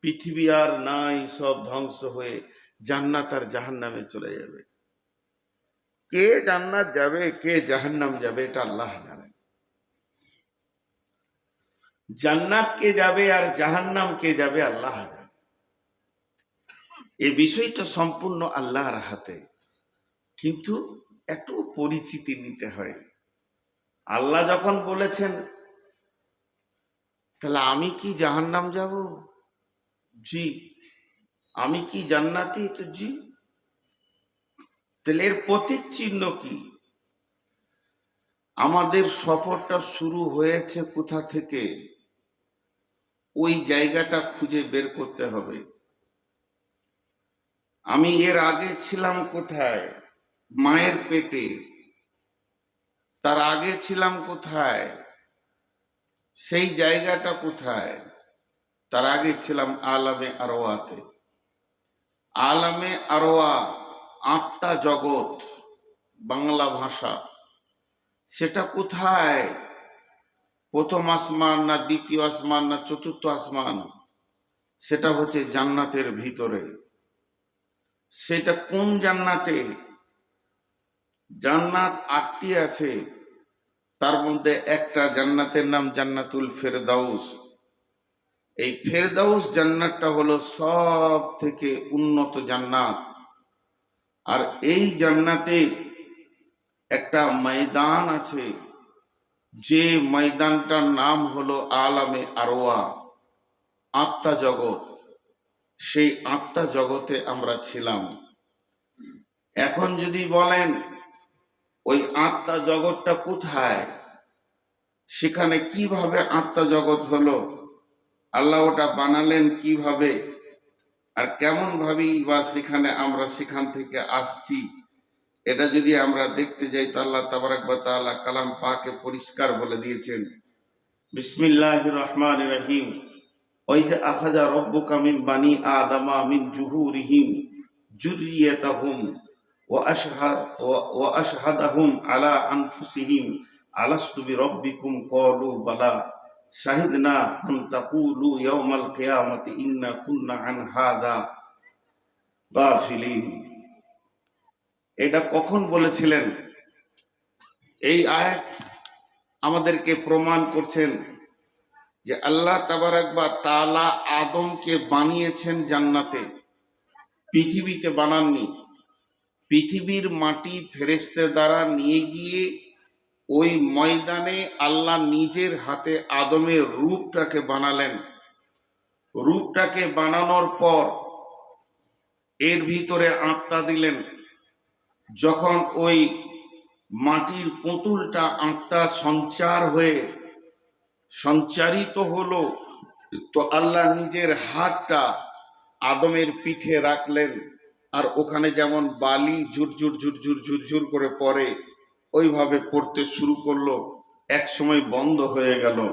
পৃথিবী আর নাই, সব ধ্বংস হয়ে জান্নাত আর জাহান্নামে চলে যাবে। কে জান্নাত যাবে, কে জাহান্নাম যাবে, এটা আল্লাহ জানেন জান্নাত কে যাবে আর জাহান্নাম কে যাবে, আল্লাহ জানে। এই বিষয়টা সম্পূর্ণ আল্লাহর হাতে। কিন্তু একটু পরিচিতি নিতে হয়। আল্লাহ যখন বলেছেন, তাহলে আমি কি জাহান্নাম যাব? জি। আমি কি জান্নাতি? তো জি। তাহলে এর প্রতীক চিহ্ন কি? আমাদের সফরটা শুরু হয়েছে কোথা থেকে? ওই জায়গাটা খুঁজে বের করতে হবে। আমি এর আগে ছিলাম কোথায়? মায়ের পেটে। তার আগে ছিলাম কোথায়? সেই জায়গাটা কোথায়? তার আগে ছিলাম আলামে আরোয়াতে আলামে আরোয়া আত্মা জগৎ, বাংলা ভাষা। সেটা কোথায়? প্রথম আসমান না দ্বিতীয় আসমান না চতুর্থ আসমান? সেটা হচ্ছে জান্নাতের ভিতরে। সেটা কোন জান্নাতে? জান্নাত আটটি আছে। তার মধ্যে একটা জান্নাতের নাম জান্নাতুল ফেরদাউস। এই ফেরদাউস জান্নাতটা হলো সব থেকে উন্নত জান্নাত। আর এই জান্নাতে একটা ময়দান আছে, যে ময়দানটার নাম হলো আলামে আরোয়া আত্মা জগৎ। সেই আত্মা জগতে আমরা ছিলাম। এখন যদি বলেন, ওই আত্মা জগৎটা কোথায়? সেখানে কীভাবে আত্মা জগৎ হলো? আল্লাহ ওটা বানালেন কীভাবে? আর কেমন ভাবেই বা সেখানে আমরা সেখান থেকে আসছি? এটা যদি আমরা দেখতে যাই, তো আল্লাহ তাবারাক বা তাআলা কালাম পাকে পরিষ্কার বলে দিয়েছেন। বিসমিল্লাহির রহমান রহিম। ওয়াইদা আখাযা রাব্বুকা মিন বানি আদামা মিন জুহুরিহিম যুররিয়াতাহুম ওয়া আশহাদ ওয়া আশহাদাহুম আলা আনফুসিহিম। আলাস্তু বিরাব্বিকুম ক্বালু বালা। শাহিদনা আন ইয়াউমাল কিয়ামাতি ইন্না কুন্না আন হাদা গাফিলিন। এটা কখন বলেছিলেন? এই আয়াত আমাদেরকে প্রমাণ করছেন যে আল্লাহ তাবারাক বা তাআলা আদমকে বানিয়েছেন জান্নাতে। পৃথিবীতে বানাননি। পৃথিবীর মাটি ফেরেশতে দ্বারা নিয়ে গিয়ে ওই ময়দানে আল্লাহ নিজের হাতে আদমের রূপটাকে বানালেন। রূপটাকে বানানোর পর এর ভিতরে আত্মা দিলেন। যখন ওই মাটির পুতুলটা আত্মা সঞ্চার হয়ে সঞ্চারিত হলো, তো আল্লাহ নিজের হাতটা আদমের পিঠে রাখলেন। আর ওখানে যেমন বালি ঝুরঝুর ঝুরঝুর ঝুরঝুর করে পড়ে ওইভাবে পড়তে শুরু করল, এক সময় বন্ধ হয়ে গেল।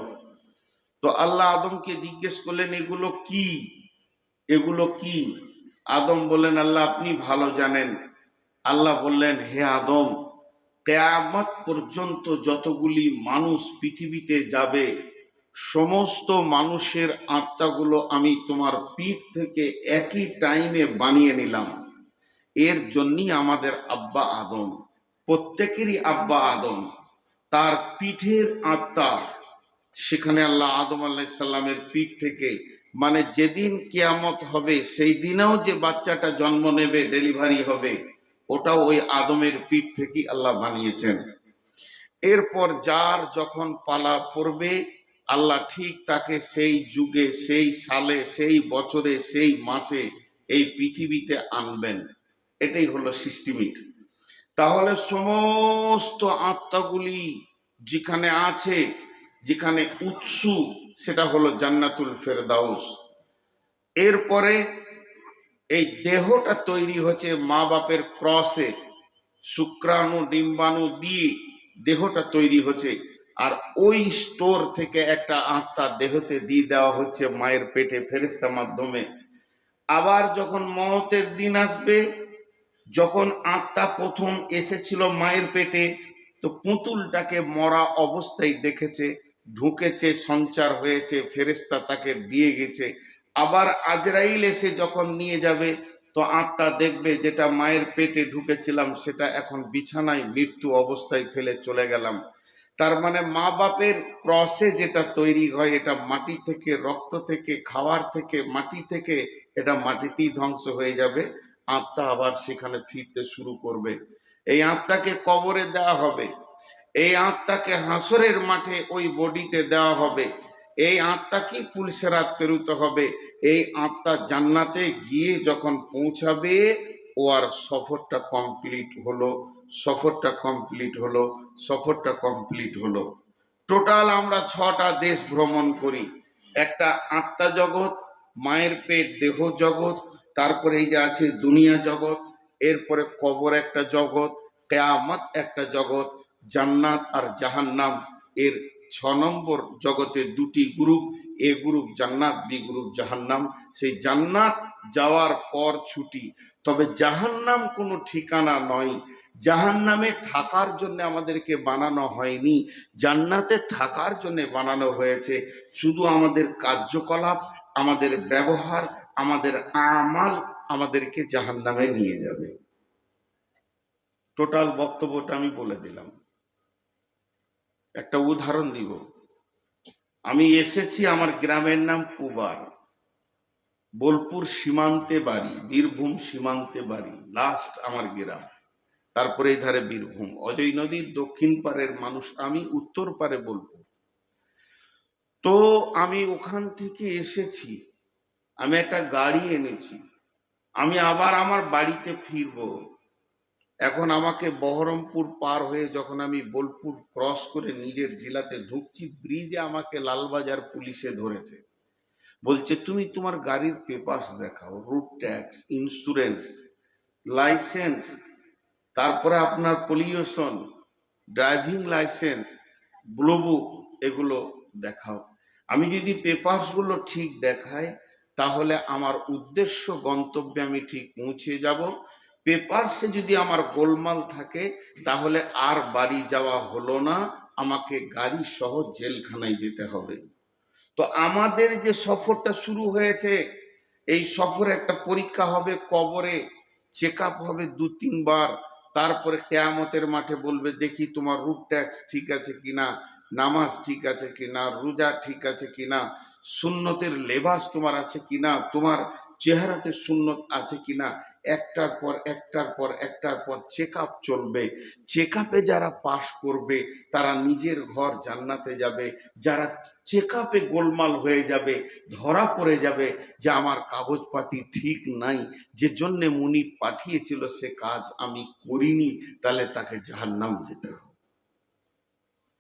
তো আল্লাহ আদমকে জিজ্ঞেস করলেন, এগুলো কি? এগুলো কি? আদম বললেন, আল্লাহ, আপনি ভালো জানেন। আল্লাহ বললেন, হে আদম, কেয়ামত পর্যন্ত যতগুলি মানুষ পৃথিবীতে যাবে, সমস্ত মানুষের আত্মাগুলো আমি তোমার পিঠ থেকে একই টাইমে বানিয়ে নিলাম। এর জন্যই আমাদের আব্বা আদম। প্রত্যেকেরই আব্বা আদম, তার পিঠের আত্মা। সেখানে আল্লাহ আদম আল্লাহ সাল্লামের পিঠ থেকে মানে যেদিন কেয়ামত হবে, সেই দিনেও যে বাচ্চাটা জন্ম নেবে, ডেলিভারি হবে, ওটাও ওই আদমের পিঠ থেকেই আল্লাহ বানিয়েছেন। এরপর যার যখন পালা পড়বে, আল্লাহ ঠিক তাকে সেই যুগে, সেই সালে, সেই বছরে, সেই মাসে এই পৃথিবীতে আনবেন। এটাই হলো সিস্টেমিক তাহলে সমস্ত আত্মাগুলি যেখানে আছে, যেখানে উৎস, সেটা হলো জান্নাতুল ফেরদাউস। এরপরে এই দেহটা তৈরি হচ্ছে মা বাপের ক্রসে, শুক্রাণু, ডিম্বাণু দিয়ে দেহটা তৈরি হচ্ছে, আর ওই স্টোর থেকে একটা আত্মা দেহতে দিয়ে দেওয়া হচ্ছে মায়ের পেটে ফেরেস্তা মাধ্যমে। আবার যখন মহতের দিন আসবে যখন আত্মা প্রথম এসেছিল মায়ের পেটে, তো পুতুলটাকে মরা অবস্থায় দেখেছে, ঢুকেছে, সঞ্চার হয়েছে ফেরেস্তা তাকে দিয়ে গেছে। আবার আজরাইল এসে যখন নিয়ে যাবে, তো আত্মা দেখবে যেটা মায়ের পেটে ঢুকেছিলাম, সেটা এখন বিছানায় মৃত্যু অবস্থায় ফেলে চলে গেলাম। তার মানে মা বাপের ক্রসে যেটা তৈরি হয়, এটা মাটি থেকে, রক্ত থেকে, খাওয়ার থেকে, মাটি থেকে, এটা মাটিতেই ধ্বংস হয়ে যাবে। আত্মা আবার সেখানে ফিরতে শুরু করবে। এই আত্মাকে কবরে দেওয়া হবে। এই আত্মাকে হাসরের মাঠে ওই বডিতে দেওয়া হবে। এই আত্মা আত্মাকে পুলসেরাত পেরুতে হবে? এই আত্মা জান্নাতে গিয়ে যখন পৌঁছাবে, ও আর সফরটা কমপ্লিট হলো, সফরটা কমপ্লিট হলো, সফরটা কমপ্লিট হলো। টোটাল আমরা ছটা দেশ ভ্রমণ করি। একটা আত্মা জগৎ, মায়ের পেট দেহ জগৎ তারপরে এই যে আছে দুনিয়া জগৎ, এরপরে কবর একটা জগৎ, কেয়ামত একটা জগৎ, জান্নাত আর জাহান্নাম। এর ছ নম্বর জগতে দুটি গ্রুপ, এ গ্রুপ জান্নাত, বি গ্রুপ জাহান্নাম। সেই জান্নাত যাওয়ার পর ছুটি। তবে জাহান্নাম কোনো ঠিকানা নয়। জাহান্নামে থাকার জন্য আমাদেরকে বানানো হয়নি। জান্নাতে থাকার জন্য বানানো হয়েছে। শুধু আমাদের কার্যকলাপ, আমাদের ব্যবহার আমাদের আমাল আমাদেরকে জাহান্নামে নিয়ে যাবে। টোটাল বক্তব্যটা আমি বলে দিলাম। একটা উদাহরণ দিব। আমি এসেছি আমার গ্রামের নাম কুবার। বোলপুর সীমান্তে বাড়ি, বীরভূম সীমান্তে বাড়ি লাস্ট আমার গ্রাম। তারপরে এই ধারে বীরভূম। অজয় নদীর দক্ষিণ পারের মানুষ আমি, উত্তর পারে বোলপুর। তো আমি ওখান থেকে এসেছি। আমি একটা গাড়ি এনেছি। আমি আবার আমার বাড়িতে ফিরবো। এখন আমাকে বহরমপুর পার হয়ে যখন আমি বোলপুর ক্রস করে নিজের জেলাতে ঢুকছি, ব্রিজে আমাকে লালবাজার পুলিশে ধরেছে। বলছে, তুমি তোমার গাড়ির পেপারস দেখাও, রুট ট্যাক্স, ইন্স্যুরেন্স, লাইসেন্স, তারপরে আপনার পলিউশন, ড্রাইভিং লাইসেন্স ব্লুবুক এগুলো দেখাও। আমি যদি পেপারসগুলো ঠিক দেখাই তাহলে আমার উদ্দেশ্য, গন্তব্যে আমি ঠিক পৌঁছে যাব। পেপারসে যদি আমার গোলমাল থাকে, তাহলে আর বাড়ি যাওয়া হলো না। আমাকে গাড়ি সহ জেলখানায় যেতে হবে। তো আমাদের যে সফরটা শুরু হয়েছে, এই সফরে একটা পরীক্ষা হবে কবরে চেক হবে দু তিনবার তারপরে কেয়ামতের মাঠে বলবে, দেখি তোমার রুট ট্যাক্স ঠিক আছে কিনা, নামাজ ঠিক আছে কিনা, রোজা ঠিক আছে কিনা। সুন্নতের লেবাস তোমার আছে কিনা, তোমার চেহারাতে সুন্নত আছে কিনা, একটার পর একটার পর একটার পর চেক আপ চলবে। চেক আপে যারা পাশ করবে, তারা নিজের ঘর জান্নাতে যাবে। যারা চেক আপে গোলমাল হয়ে যাবে, ধরা পড়ে যাবে যে আমার কাগজপাতি ঠিক নাই, যে জন্য মুনি পাঠিয়েছিল সে কাজ আমি করিনি, তাহলে তাকে জাহান্নাম যেতে হবে।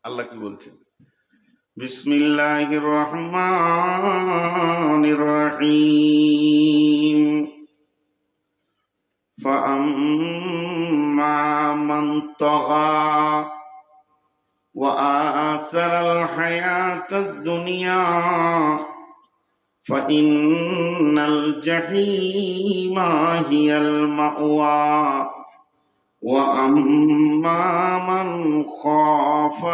আল্লাহ কি বলছেন? بسم الله الرحمن الرحيم. فأما من طغى وآثر الحياة الدنيا فإن الجحيم هي المأوى. وأما من خاف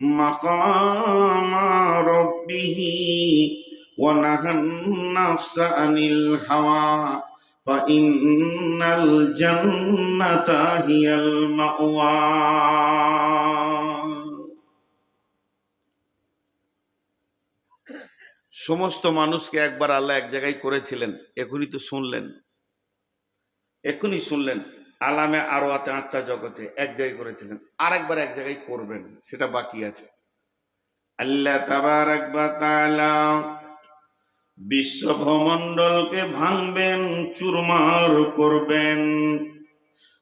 مقام ربه ونهى النفس عن الهوى فإن الجنة هي المأوى সমস্ত মানুষকে একবার আল্লাহ এক জায়গায় করেছিলেন এখনই তো শুনলেন এখনই শুনলেন আলামে আরো আতে আত্মা জগতে এক জায়গায় করেছিলেন আর একবার এক জায়গায় করবেন সেটা বাকি আছে আল্লাহ তাবারাক ওয়া তাআলা বিশ্ব ভূমণ্ডলকে ভাঙবেন চুরমার করবেন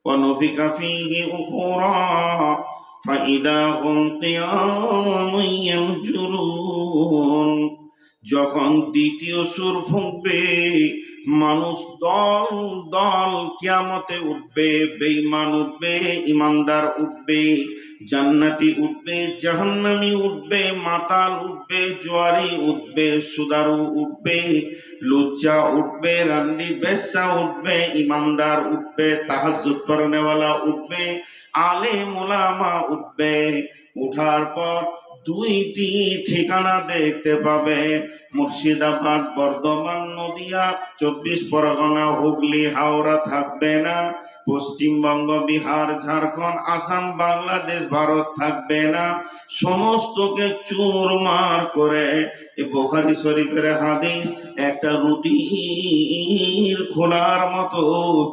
ونفخ فيه أخرى فإذا هم قيام ينظرون যখন দ্বিতীয় সুর ফুঁকবে মানুষ দল দল কিয়ামতে উঠবে, বেঈমান উঠবে ইমানদার উঠবে, জান্নাতি উঠবে, জাহান্নামি উঠবে, মাতাল উঠবে, জোয়ারি উঠবে, সুদারু উঠবে, লুচ্চা উঠবে, রান্ডি বেসা উঠবে ইমানদার উঠবে, তাহাজ্জুদ করনেওয়ালা উঠবে আলে মোলামা উঠবে। উঠার পর দুইটি ঠিকানা দেখতে পাবে। মুর্শিদাবাদ, বর্ধমান, নদিয়া, চব্বিশ পরগনা, হুগলি, হাওড়া থাকবে না। পশ্চিমবঙ্গ, বিহার, ঝাড়খণ্ড, আসাম, বাংলাদেশ, ভারত থাকবে না। সমস্তকে চুরমার করে বোখারি শরীফের হাদিস, একটা রুটির খোলার মতো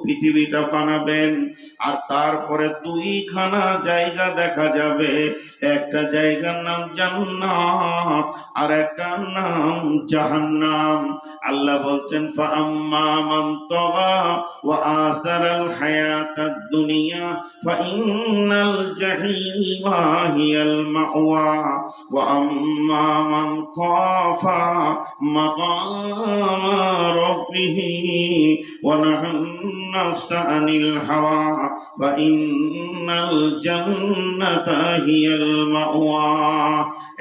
পৃথিবীটা বানাবেন। আর তারপরে দুইখানা জায়গা দেখা যাবে। একটা জায়গার নাম জান্নাত, আর একটা নাম জাহান্নাম আল্লাহ বলছেন ফাআম্মা মান তাগা ওয়া আসারাল হায়াতাদ দুনিয়া ফাইন্নাল জাহিমা হিয়াল মাওয়া ওয়া আম্মা মান খাফা মাকামা রাব্বিহি ওয়া নাহান্না নাফসা আনিল হাওয়া ফাইন্নাল জান্নাতা হিয়াল মাওয়া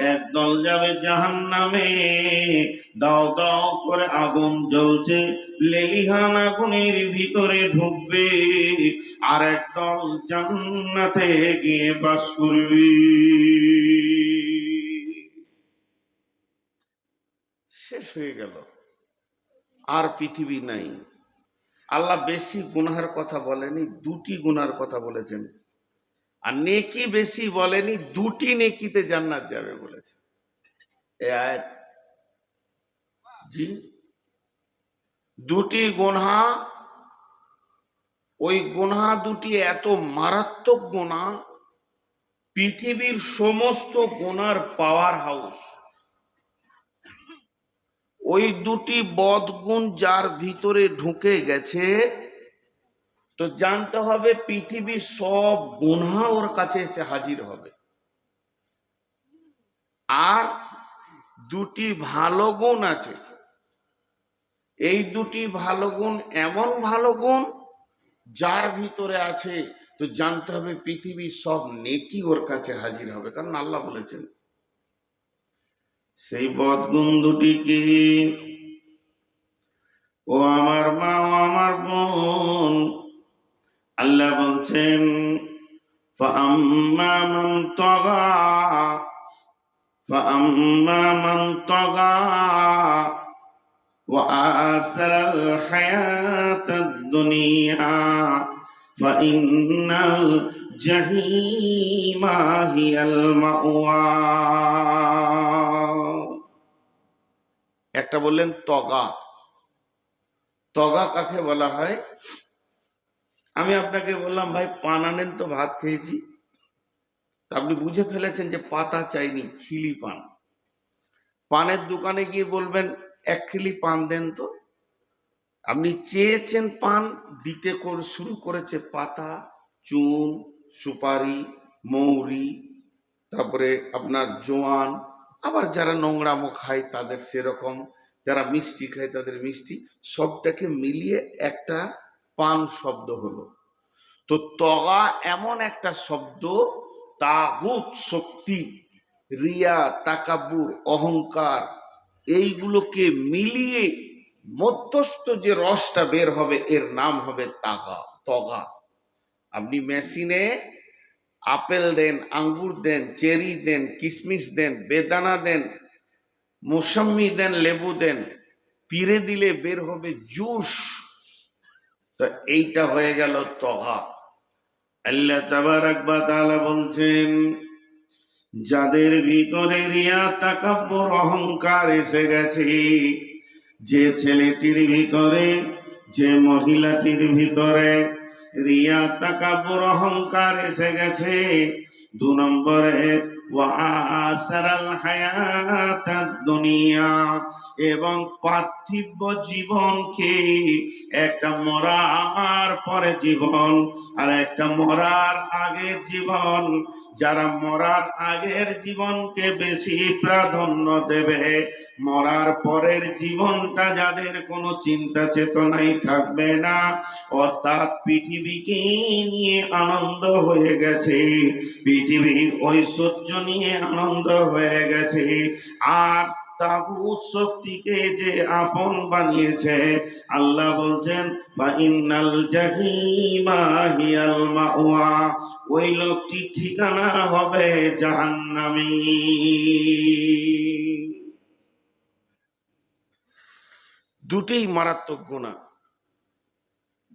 একদল যাবে জাহান্নামে দাও দাও করে আগুন জ্বলছে, লেলিহান আগুনের ভিতরে ঢুকবে। আর একদল জান্নাতে গিয়ে বাস করবে। শেষ হয়ে গেল। আর পৃথিবী নাই। আল্লাহ বেশি গুনার কথা বলেনি, দুটি গুনার কথা বলেছেন। আর নেকি বেশি বলেনি, দুটি নেকিতে জান্নাত যাবে বলেছে এ আয়াত দুটি গোনা ওই গোনা দুটি এত মারাত্মক গোনা পৃথিবীর সমস্ত গোনার পাওয়ার হাউস ওই দুটি বদগুণ যার ভিতরে ঢুকে গেছে, তো জানতে হবে পৃথিবীর সব গুণা ওর কাছে এসে হাজির হবে। আর দুটি ভালো গুণ আছে এই দুটি ভালো গুণ এমন ভালো গুণ যার ভিতরে আছে তো জানতে হবে পৃথিবীর সব নেকি ওর কাছে হাজির হবে কারণ আল্লাহ বলেছেন সেই বদগুণ দুটি কি ও আমার মা ও আমার বোন আল্লাহ বলছেন فأما من طغى فأما من طغى وآثر الحياة الدنيا فإن الجحيم هي المأوى একটা বললেন তগা তগা কাকে বলা হয় আমি আপনাকে বললাম ভাই পান আনেন তো ভাত খেয়েছি তা আপনি বুঝে ফেলেছেন যে পাতা চাইনি খিলি পান পানের দোকানে গিয়ে বলবেন এক খিলি পান দেন তো। আপনি চেয়েছেন পান দিতে শুরু করেছে পাতা, চুন, সুপারি, মৌরি, তারপরে আপনার জোয়ান, আবার যারা নোংরামো খায় তাদের সেরকম, যারা মিষ্টি খায় তাদের মিষ্টি, সবটাকে মিলিয়ে একটা পান শব্দ হলো। তো তগা এমন একটা শব্দ, তাগুত, শক্তি, রিয়া তাকাবুর অহংকার এইগুলোকে মিলিয়ে মধ্যস্থ যে রসটা বের হবে, এর নাম হবে তাগা, তগা। আপনি মেশিনে আপেল দেন, আঙ্গুর দেন, চেরি দেন কিশমিশ দেন, বেদানা দেন, মৌসম্মি দেন, লেবু দেন পিড়ে দিলে বের হবে জুস। তো এইটা হয়ে গেল তগা। আল্লাহ তাবারাক তাআলা বলছেন যাদের ভিতরে রিয়া তাকাব্বর অহংকার এসে গেছে, যে ছেলেটির ভিতরে, যে মহিলাটির ভিতরে রিয়া তাকাব্বর অহংকার এসে গেছে, দু নম্বরে এবং পার্থিব জীবনকে একটা মরার পরে জীবন আর একটা মরার আগের জীবন। যারা মরার আগের জীবনকে বেশি প্রাধান্য দেবে, মরার পরের জীবনটা যাদের কোনো চিন্তা চেতনাই থাকবে না, অর্থাৎ পৃথিবীকে নিয়ে আনন্দ হয়ে গেছে। পৃথিবীর ঐশ্বর্য নিয়ে আনন্দ হয়ে গেছে। আর শক্তিকে যে আপন বানিয়েছে, আল্লাহ বলছেন ইন্নাল মাওয়া ওই লোকটি ঠিকানা হবে দুটেই মারাত্মক গুণা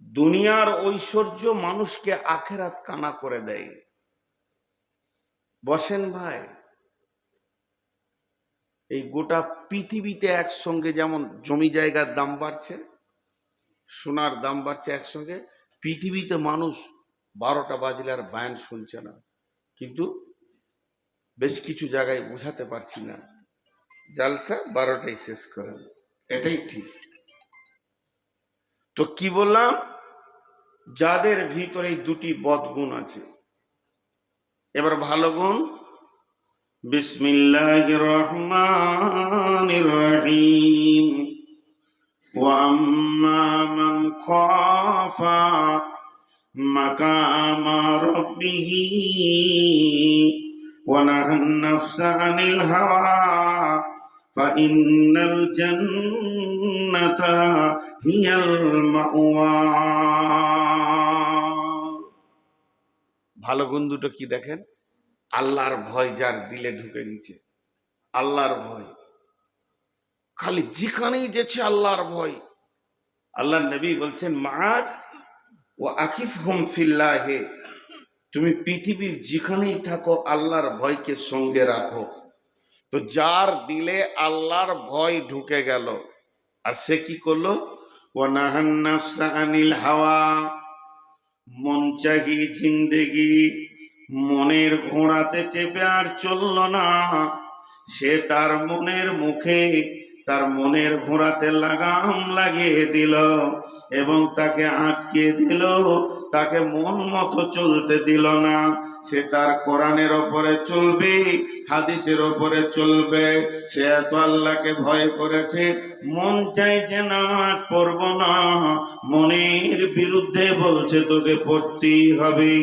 দুনিয়ার ঐশ্বর্য মানুষকে আখেরাত কানা করে দেয়। বসেন ভাই। এই গোটা পৃথিবীতে একসঙ্গে যেমন জমি জায়গার দাম বাড়ছে, সোনার দাম বাড়ছে একসঙ্গে, পৃথিবীতে মানুষ বারোটা বাজলে আর বায়ান শুনছে না। কিন্তু বেশ কিছু জায়গায় বোঝাতে পারছি না। জালসা বারোটাই শেষ করেন। এটাই ঠিক। তো কি বললাম? যাদের ভিতরে দুটি বদগুণ আছে এবার ভালো গুণ বিসমিল্লাহ রহমান রহিম وأما من خاف مقام ربه ونهى النفس عن الهوى فإن الجنة هي المأوى ভালো গুণ দুটো কি দেখেন? আল্লাহর ভয় যার দিলে ঢুকে নিচে। আল্লাহর ভয়। খালি যেখানেই যেছে আল্লাহর ভয়। আল্লাহ নবী বলছেন মাজ ও আকিফ হুম ফিল্লাহে। তুমি পৃথিবীর যেখানেই থাকো, আল্লাহর ভয়কে সঙ্গে রাখো। তো যার দিলে আল্লাহর ভয় ঢুকে গেল। আর সে কি করল? ও নাহান্নাসা আনিল হাওয়া। মন চাহি জিন্দেগি মনের ঘোড়াতে চেপে আর চলল না। সে তার মনের মুখে তার মনের ঘোড়াতে লাগাম লাগিয়ে দিল এবং তাকে আটকে দিল। তাকে মন মতো চলতে দিল না। সে তার কোরআনের ওপরে চলবে, হাদিসের ওপরে চলবে। সে এত আল্লাহকে ভয় করেছে, মন চাই যে নামাজ পড়ব না। মনের বিরুদ্ধে বলছে, তোকে পড়তেই হবে।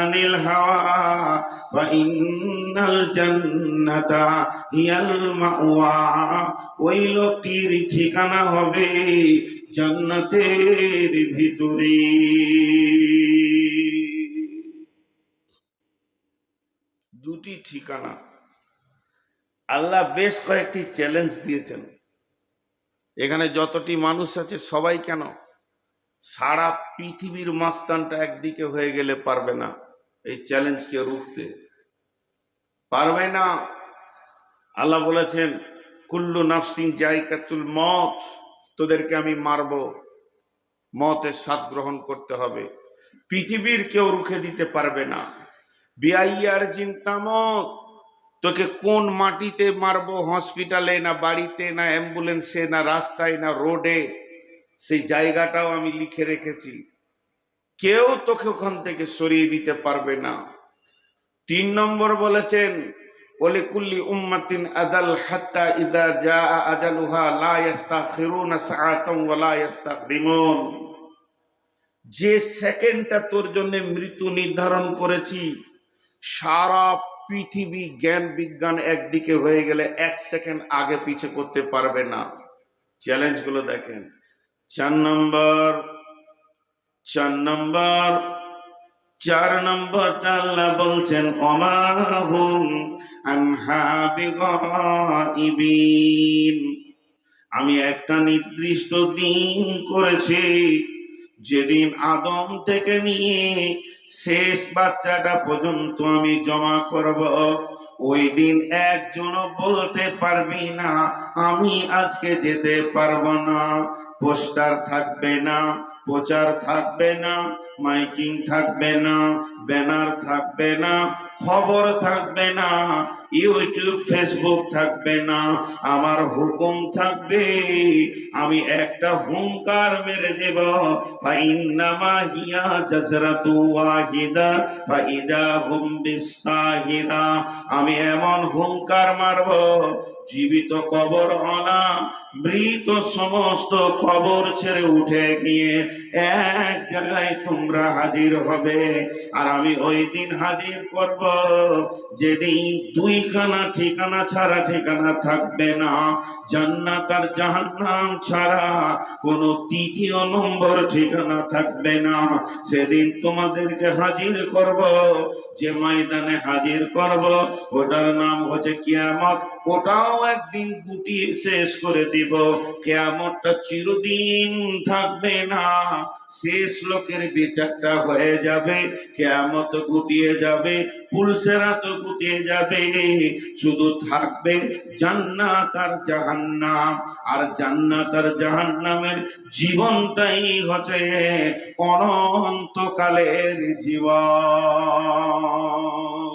আনিল হাওয়া ওয়া ইন্নাল ওই লোকটির ঠিকানা হবে জান্নাতের ভিতরে। দুটি ঠিকানা। আল্লাহ বেশ কয়েকটি চ্যালেঞ্জ দিয়েছেন। এখানে যতটি মানুষ আছে, সবাই কেন? সারা পৃথিবীর মাস্তানটা একদিকে হয়ে গেলে পারবে না এই চ্যালেঞ্জকে রুখতে। পারবে না আল্লাহ বলেছেন, কুল্লু নাফসিং জায়কাতুল মত, তোদেরকে আমি মারব। মতের স্বাদ গ্রহণ করতে হবে। পৃথিবীর কেউ রুখে দিতে পারবে না। বিআইয়ার চিন্তামত তোকে কোন মাটিতে মারবো? হসপিটালে না বাড়িতে, না অ্যাম্বুলেন্সে, না রাস্তায়, না রোডে? সেই জায়গাটাও আমি লিখে রেখেছি। কেউ তোকে ওখান থেকে সরিয়ে দিতে পারবে না। তিন নম্বর বলেছেন ওলে কুল্লি উম্মাতিন আদাল হাত্তা ইদা জা আজালুহা লা ইয়াস্তাখিরুনা সাআতাম ওয়া লা ইয়াস্তাকদিমুন। যে সেকেন্ডটা তোর জন্য মৃত্যু নির্ধারণ করেছি, সারা পৃথিবী জ্ঞান বিজ্ঞান একদিকে হয়ে গেলে এক সেকেন্ড আগে পিছে করতে পারবে না। চ্যালেঞ্জগুলো দেখেন। চার নম্বর চার নম্বর চার নম্বরটা আল্লাহ বলছেন অমাহুম আমি একটা নির্দিষ্ট দিন করেছি, যেদিন আদম থেকে নিয়ে শেষ বাচ্চাটা পর্যন্ত আমি জমা করব। ওই দিন একজনও বলতে পারবি না, আমি আজকে যেতে পারব না, পোস্টার থাকবে না প্রচার থাকবে না, মাইকিং থাকবে না, ব্যানার থাকবে না, খবর থাকবে না, ইউটিউব, ফেসবুক থাকবে না, আমার হুকুম থাকবে, আমি একটা হুঙ্কার মেরে দেব। আমি এমন হুঙ্কার মারব জীবিত কবর অনা মৃত সমস্ত কবর ছেড়ে উঠে গিয়ে এক জায়গায় তোমরা হাজির হবে। আর আমি ওই দিন হাজির করব, যেদিন দুইখানা ঠিকানা ছাড়া ঠিকানা থাকবে না। জান্নাত আর জাহান্নাম ছাড়া কোনো তৃতীয় নম্বর ঠিকানা থাকবে না। সেদিন তোমাদেরকে হাজির করব, যে ময়দানে হাজির করব, ওটার নাম হচ্ছে কিয়ামত। ওটাও একদিন গুটিয়ে শেষ করে দিব। কেয়ামতটা চিরদিন থাকবে না। শেষ লোকের বিচারটা হয়ে যাবে। কেয়ামত গুটিয়ে যাবে পুলসেরা তো গুটিয়ে যাবে। শুধু থাকবে জান্নাত আর জাহান্নাম। আর জান্নাত আর জাহান্নামের জীবনটাই হচ্ছে অনন্তকালের জীবন।